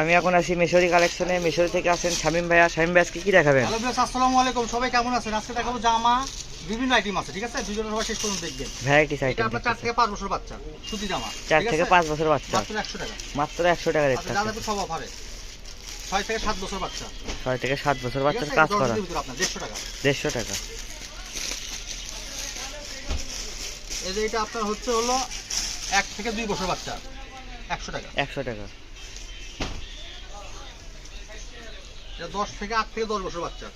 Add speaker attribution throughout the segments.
Speaker 1: আমি এখন আছি মেশরি কালেকশনে মেশরি থেকে আসেন শামিম ভাইয়া। শামিম ভাই আজকে কি দেখাবেন?
Speaker 2: হ্যালো ভিউয়ার্স আসসালামু আলাইকুম। সবাই কেমন আছেন? আজকে দেখাবো জামা বিভিন্ন আইটেম আছে ঠিক আছে? দুজনের সবাই শেষ পর্যন্ত দেখবেন।
Speaker 1: ভ্যারাইটিস
Speaker 2: এটা আপনার চার থেকে পাঁচ বছর বাচ্চা সুতি জামা
Speaker 1: চার থেকে
Speaker 2: আছে?
Speaker 1: পাঁচ বছর বাচ্চা।
Speaker 2: মাত্র একশো টাকা।
Speaker 1: মাত্র একশো টাকা রেট
Speaker 2: আচ্ছা
Speaker 1: থাকছে
Speaker 2: যাদের সব অফারে ছয় থেকে সাত বছর বাচ্চা।
Speaker 1: ছয় থেকে সাত বছর
Speaker 2: ঠিক
Speaker 1: বাচ্চার কাজ করা।
Speaker 2: টাকা।
Speaker 1: দেড়শো টাকা।
Speaker 2: এই যে এটা আপনার হচ্ছে হলো এক থেকে দুই বছর বাচ্চা। একশো টাকা।
Speaker 1: একশো টাকা।
Speaker 2: থেকে থেকে বছর বাচ্চা।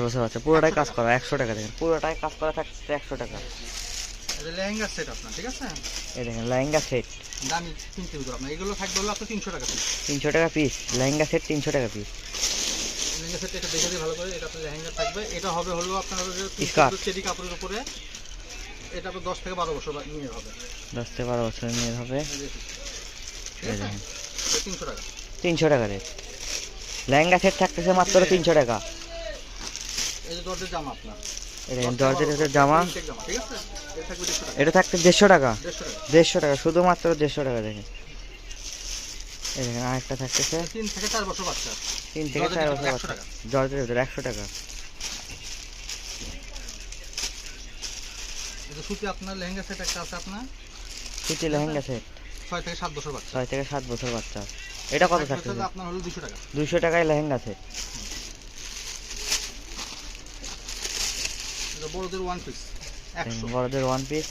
Speaker 1: বছর বাচ্চা। পুরোটাই কাজ করা একশো টাকা দেখেন পুরোটাই কাজ করা থাকছে একশো টাকা।
Speaker 2: লেহেঙ্গা সেট আপনার ঠিক আছে?
Speaker 1: এই দেখেন লেহেঙ্গা সেট
Speaker 2: দামি কিনতে ভিতরে আপনার। এগুলো থাকবে হলো আপনার তিনশো টাকা পিস
Speaker 1: তিনশো টাকা পিস লেহেঙ্গা সেট তিনশো টাকা পিস
Speaker 2: লেহেঙ্গা সেট এটা দেখে ভালো করে এটা আপনার লেহেঙ্গা থাকবে। এটা হবে হলো আপনার. চেরি কাপড়ের উপরে। এটা আপনার দশ থেকে বারো বছর বা- নিয়ে হবে।
Speaker 1: দশ থেকে বারো বছর মেয়ের হবে।
Speaker 2: ঠিক আছে? তিনশো টাকা।
Speaker 1: তিনশো টাকা রেট লেহেঙ্গা সেট থাকতেছে মাত্র তিনশো টাকা।
Speaker 2: জামা এটা দেড়শো টাকা।
Speaker 1: থাকতে দেড়শো টাকা।
Speaker 2: দেড়শো টাকা।
Speaker 1: শুধুমাত্র দেড়শো টাকা দেখেন। আরেকটা থাকতেছে।
Speaker 2: তিন থেকে চার বছর বাচ্চা।
Speaker 1: তিন থেকে চার বছর
Speaker 2: একশো
Speaker 1: বাচ্চা।
Speaker 2: টাকা।
Speaker 1: জর্জের ভিতরে একশো টাকা।
Speaker 2: সুতি আপনার লেহেঙ্গা সেট একটা আছে আপনার?
Speaker 1: সুতি লেহেঙ্গা সেট
Speaker 2: ছয় থেকে সাত বছর বাচ্চা।
Speaker 1: ছয় থেকে সাত বছর বাচ্চা। এটা কত থাকতেছে
Speaker 2: আপনার হলো দুশো টাকা।
Speaker 1: দুইশো টাকায় লেহেঙ্গা
Speaker 2: এটা বড়দের ওয়ান পিস একশো।
Speaker 1: বড়দের ওয়ান পিস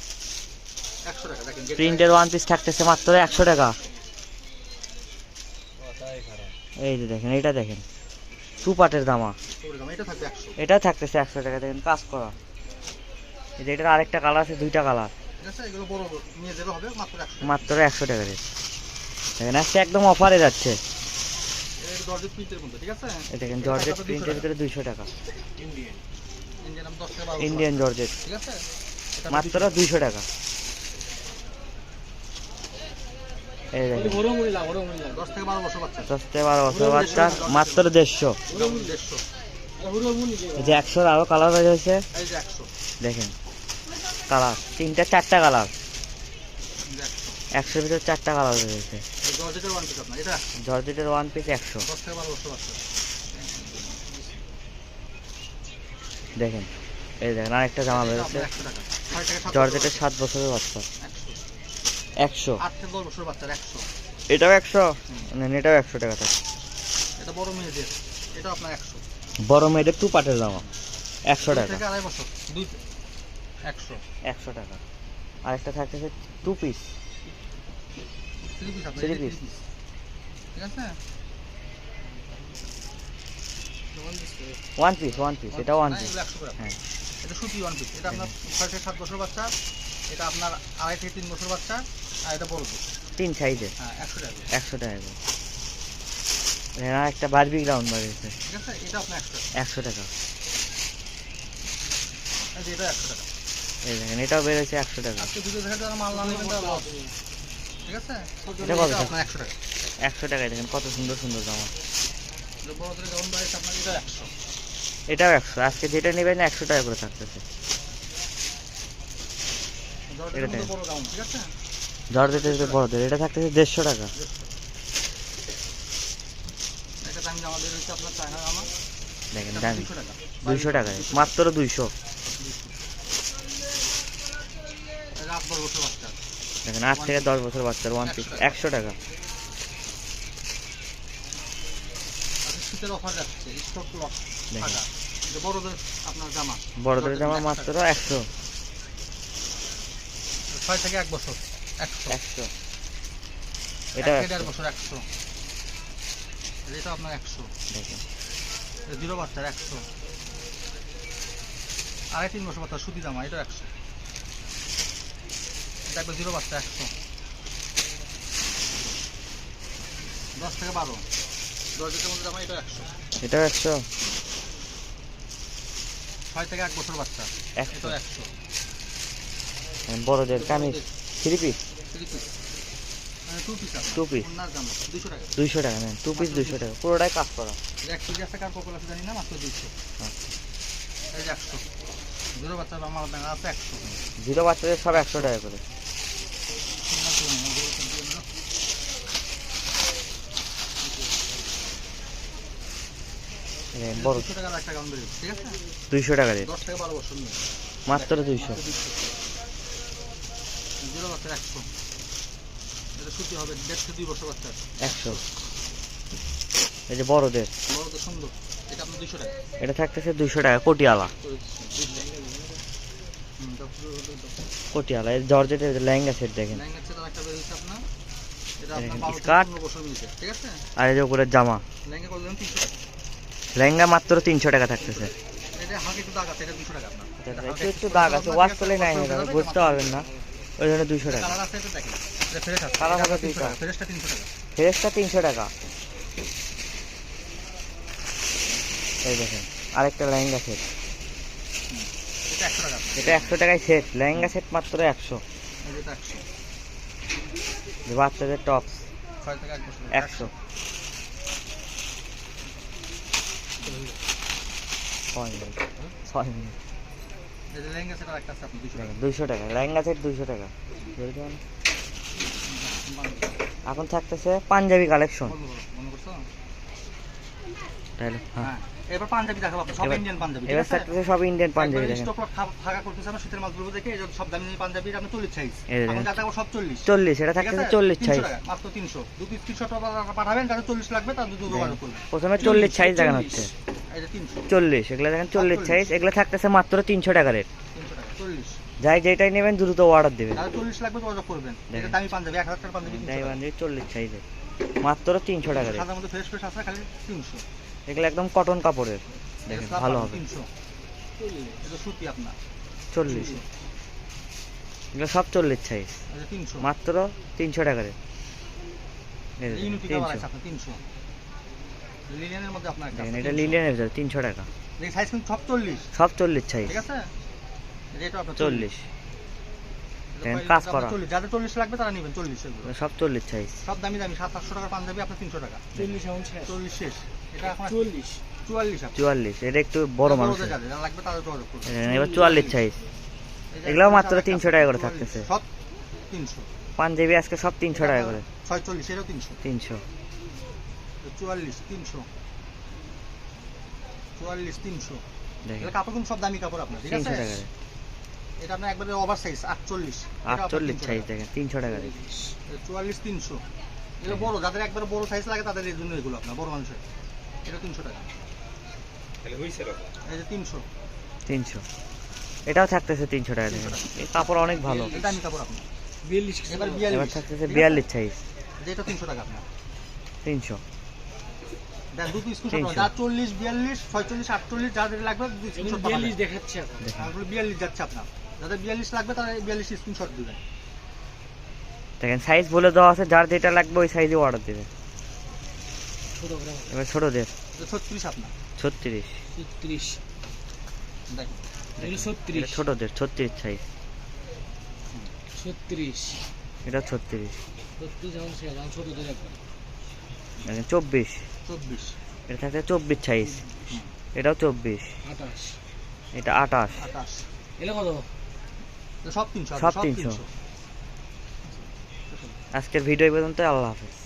Speaker 2: একশো টাকা দেখেন
Speaker 1: প্রিন্টের ওয়ান পিস থাকতেছে মাত্র একশো টাকা। এই যে দেখেন এটা দেখেন। টু দামা।
Speaker 2: এটা
Speaker 1: থাকতেছে একশো টাকা দেখেন কাজ করা। এই যে এটার আরেকটা কালার আছে দুইটা কালার
Speaker 2: ঠিক এগুলো বড় নিয়ে যেতে হবে মাত্র একশো
Speaker 1: মাত্র একশো টাকা রেট। দেখেন আজকে একদম অফারে যাচ্ছে। দেখেন জর্জেট
Speaker 2: থাকবে 200
Speaker 1: প্রিন্টের ভিতরে দুইশো টাকা।
Speaker 2: Indian
Speaker 1: georgette. মাত্র দুইশো টাকা।
Speaker 2: দশ থেকে বারো বছর বাচ্চা।
Speaker 1: মাত্র দেড়শো। যে একশোর আরও কালার হয়ে হয়েছে দেখেন কালার তিনটা চারটা কালার
Speaker 2: একশো।
Speaker 1: একশোর ভিতরে চারটা কালার
Speaker 2: এই জর্জেটের ওয়ান পিস আপনার এটা? একশো
Speaker 1: জর্জেটের ওয়ান পিস একশো।
Speaker 2: দশ বারো
Speaker 1: দেখেন এই দেখেন আরেকটা জামা বেরোচ্ছে। জর্জেটের সাত বছরের বাচ্চা।
Speaker 2: একশো।
Speaker 1: একশো
Speaker 2: আট থেকে দশ বছর বাচ্চার একশো।
Speaker 1: এটাও একশো? মানে এটাও একশো টাকা থাকে
Speaker 2: এটা বড় মেয়েদের এটা আপনার একশো।
Speaker 1: বড় মেয়েদের টু পাটের জামা। একশো
Speaker 2: দুই
Speaker 1: টাকা।
Speaker 2: আড়াই বছর। দুই একশো।
Speaker 1: একশো টাকা। আরেকটা থাকতেছে টু পিস
Speaker 2: থ্রি পিস। ঠিক আছে
Speaker 1: ওয়ান পিস ওয়ান পিস এটা ওয়ান পিস
Speaker 2: এগুলো 100 করে
Speaker 1: হ্যাঁ।
Speaker 2: এটা সুতি ওয়ান পিস এটা আপনার ছয় থেকে সাত বছর বাচ্চা এটা আপনার আড়াই থেকে তিন বছর বাচ্চা আর এটা বড়
Speaker 1: তিন সাইজের
Speaker 2: হ্যাঁ একশো টাকা
Speaker 1: একশো টাকা একটা বারবি গ্রাউন্ড
Speaker 2: ঠিক আছে? এটা আপনার একশো টাকা।
Speaker 1: একশো টাকা।
Speaker 2: এই এটা একশো টাকা।
Speaker 1: এই দেখেন এটাও বেরোচ্ছে একশো টাকা।
Speaker 2: আজকে ভিডিও মাল না। ঠিক আছে?
Speaker 1: এটা কত?
Speaker 2: আপনার একশো টাকা।
Speaker 1: একশো টাকায় দেখেন কত সুন্দর সুন্দর জামা।
Speaker 2: বড়দের গাউন বাড়িতে আপনার এটা একশো।
Speaker 1: এটাও একশো। আজকে যেটা নেবেন একশো টাকা করে থাকতেছে। এটা
Speaker 2: মধ্যে বড় গাউন ঠিক আছে?
Speaker 1: জর্জেটের বড়দের এটা থাকতেছে দেড়শো টাকা। দেখেন দামি দুইশো টাকায় মাত্র দুইশো।
Speaker 2: বছর বাচ্চা
Speaker 1: দেখেন আট থেকে দশ বছর বাচ্চার ওয়ান পিস একশো টাকা।
Speaker 2: এটা বড়দের আপনার জামা।
Speaker 1: বড়দের জামা মাত্র একশো।
Speaker 2: ছয় থেকে এক বছর একশো।
Speaker 1: একশো।
Speaker 2: এটা দেড় বছর একশো। এটা আপনার একশো।
Speaker 1: দেখেন।
Speaker 2: জিরো বাচ্চার একশো। আড়াই তিন বছর বাচ্চা সুতি জামা এটা একশো। এটা একবার জিরো বাচ্চা একশো দশ থেকে বারো। দশ মধ্যে এটা একশো।
Speaker 1: এটাও একশো?
Speaker 2: ছয় থেকে এক বছর বাচ্চা।
Speaker 1: একশো।
Speaker 2: একশো।
Speaker 1: বড়দের kameez. Three piece?
Speaker 2: Three piece. মানে টু পিস দুশো টাকা।
Speaker 1: দুইশো টাকা নেন টু পিস দুইশো টাকা। পুরোটাই কাজ করা।
Speaker 2: এটা এক কেজি আছে কার কপল আছে জানি না মাত্র দুইশো।
Speaker 1: আচ্ছা।
Speaker 2: একশো। জিরো বাচ্চা আমার আছে একশো।
Speaker 1: জিরো বাচ্চাদের সব একশো টাকা করে। বড় দুইশো টাকা মাত্র দুইশো।
Speaker 2: একশো।
Speaker 1: এই যে বড়দের।
Speaker 2: এটা
Speaker 1: থাকতেছে দুইশো টাকা কোটিয়ালা। কোটিয়ালা এই জর্জেটের লেহেঙ্গা সেট দেখেন। স্কার্ট। আর এই যে উপরের জামা।
Speaker 2: লেহেঙ্গা
Speaker 1: মাত্র তিনশো টাকা থাকতেছে।
Speaker 2: হালকা একটু দাগ আছে দুশো
Speaker 1: একটু দাগ ওয়াশ করলে নাই যাবে বুঝতে পারবেন না। ওই জন্য দুইশো টাকা।
Speaker 2: কালার
Speaker 1: হবে
Speaker 2: তিনশো টাকা ফ্রেশটা তিনশো টাকা।
Speaker 1: এই দেখেন আরেকটা লেহেঙ্গা সেট
Speaker 2: এটা একশো
Speaker 1: টাকায় সেট লেহেঙ্গা সেট মাত্র একশো। বাচ্চাদের টপস একশো। ছয় মিনিট। ছয় মিনিট। দুইশো টাকা। লেহেঙ্গা সেট দুইশো টাকা। এখন থাকতেছে পাঞ্জাবি কালেকশন। হ্যাঁ।
Speaker 2: হ্যাঁ এবার পাঞ্জাবি দেখাবো সব ইন্ডিয়ান পাঞ্জাবি
Speaker 1: এবার সব ইন্ডিয়ান পাঞ্জাবি
Speaker 2: একবারে
Speaker 1: দেখেন।
Speaker 2: stock lot ফাঁকা করতেছে আমরা শীতের মাছগুলো দেখে এই সব দামি পাঞ্জাবি আপনি সাইজ এখন যা সব চল্লিশ।
Speaker 1: চল্লিশ এটা
Speaker 2: ঠিক
Speaker 1: থাকতেছে চল্লিশ
Speaker 2: 300
Speaker 1: সাইজ
Speaker 2: মাত্র তিনশো। দু পিস তিনশো টাকা পাঠাবেন লাগবে তার দুটো যোগাযোগ করবেন
Speaker 1: প্রথমে চল্লিশ সাইজ দেখানো হচ্ছে। চল্লিশ এগুলো দেখেন চল্লিশ সাইজ এগুলো থাকতেছে মাত্র তিনশো টাকা রেট
Speaker 2: তিনশো টাকা চল্লিশ।
Speaker 1: যাই যেটাই নেবেন দ্রুত অর্ডার দেবেন।
Speaker 2: চল্লিশ লাগবে যোগাযোগ করবেন। দামি পাঞ্জাবি এক হাজার টাকার পাঞ্জাবি তিনশো
Speaker 1: যাই
Speaker 2: টাকা।
Speaker 1: বান্ধবী চল্লিশ সাইজের মাত্র তিনশো টাকা রেট
Speaker 2: ফ্রেশ ফ্রেশ আছে খালি তিনশো।
Speaker 1: এগুলো একদম কটন কাপড়ের। দেখেন ভালো হবে।
Speaker 2: তিনশো। সুতি আপনার।
Speaker 1: চল্লিশ। এগুলো সব চল্লিশ সাইজ মাত্র তিনশো টাকা রেট তিনশো।
Speaker 2: তিনশো মধ্যে আপনার
Speaker 1: দেখেন এটা
Speaker 2: 300
Speaker 1: লিলিয়ানের ভিতরে তিনশো টাকা।
Speaker 2: এই সাইজ কিন্তু সব চল্লিশ।
Speaker 1: সব চল্লিশ সাইজ
Speaker 2: ঠিক আছে? এটা আপনার
Speaker 1: চল্লিশ। কাজ করা।
Speaker 2: যাদের চল্লিশ লাগবে তারা নেবেন চল্লিশ এগুলো।
Speaker 1: সব চল্লিশ সাইজ
Speaker 2: সব দামি দামি সাত আটশো টাকার পাঞ্জাবি আপনার তিনশো টাকা।
Speaker 3: চল্লিশ শেষ।
Speaker 2: চল্লিশ শেষ। এটা এখন
Speaker 3: চল্লিশ
Speaker 2: চুয়াল্লিশ
Speaker 1: এটা একটু বড় মানুষ এবার চুয়াল্লিশ সাইজ
Speaker 2: এই
Speaker 1: এগুলোও মাত্র 300 টাকা করে থাকতেছে।
Speaker 2: সব তিনশো।
Speaker 1: পাঞ্জাবি আজকে সব তিনশো টাকা করে।
Speaker 2: ছয় চল্লিশ তিনশো।
Speaker 1: তিনশো।
Speaker 2: চুয়াল্লিশ তিনশো। চুয়াল্লিশ তিনশো। কাপড় কিন্তু সব দামি কাপড় আপনার ঠিক আছে? এটা আপনার একবারে ওভার সাইজ আটচল্লিশ।
Speaker 1: আটচল্লিশ সাইজ দেখেন তিনশো টাকা
Speaker 2: চুয়াল্লিশ তিনশো। এগুলো বড় যাদের একবারে বড় সাইজ লাগে তাদের এই জন্য এগুলো আপনার বড় মানুষের। এটা তিনশো টাকা। এই যে তিনশো।
Speaker 1: তিনশো। এটাও থাকতেছে তিনশো টাকা এই কাপড় অনেক ভালো।
Speaker 2: দামি কাপড় আপনার।
Speaker 3: বিয়াল্লিশ
Speaker 2: এবার বিয়াল্লিশ।
Speaker 1: থাকতেছে বিয়াল্লিশ সাইজ
Speaker 2: যেটা তিনশো টাকা আপনার।
Speaker 1: তিনশো।
Speaker 2: স্কুল যা চল্লিশ বিয়াল্লিশ ছয়চল্লিশ আটচল্লিশ যাদের লাগবে
Speaker 3: বিয়াল্লিশ দেখাচ্ছে
Speaker 2: বিয়াল্লিশ যাচ্ছে আপনার। যাদের বিয়াল্লিশ লাগবে তারা বিয়াল্লিশ স্ক্রিনশট দিবেন
Speaker 1: দেখেন সাইজ বলে দেওয়া আছে যার যেটা লাগবে ওই সাইজে অর্ডার দেবে। এবার ছোটদের।
Speaker 2: ছত্রিশ আপনার।
Speaker 1: ছত্রিশ।
Speaker 3: ছত্রিশ। ছত্রিশ।
Speaker 1: ছোটদের ছত্রিশ সাইজ
Speaker 3: ছত্রিশ।
Speaker 1: এটা ছত্রিশ।
Speaker 3: ছত্রিশ
Speaker 1: চব্বিশ।
Speaker 2: চব্বিশ।
Speaker 1: এটা থাকছে চব্বিশ সাইজ এটাও চব্বিশ।
Speaker 3: আঠাশ।
Speaker 1: এটা আটাশ
Speaker 2: আঠাশ।
Speaker 3: কত?
Speaker 2: সব তিনশো
Speaker 1: সব 300 আজকের ভিডিও পর্যন্ত আল্লাহ হাফেজ।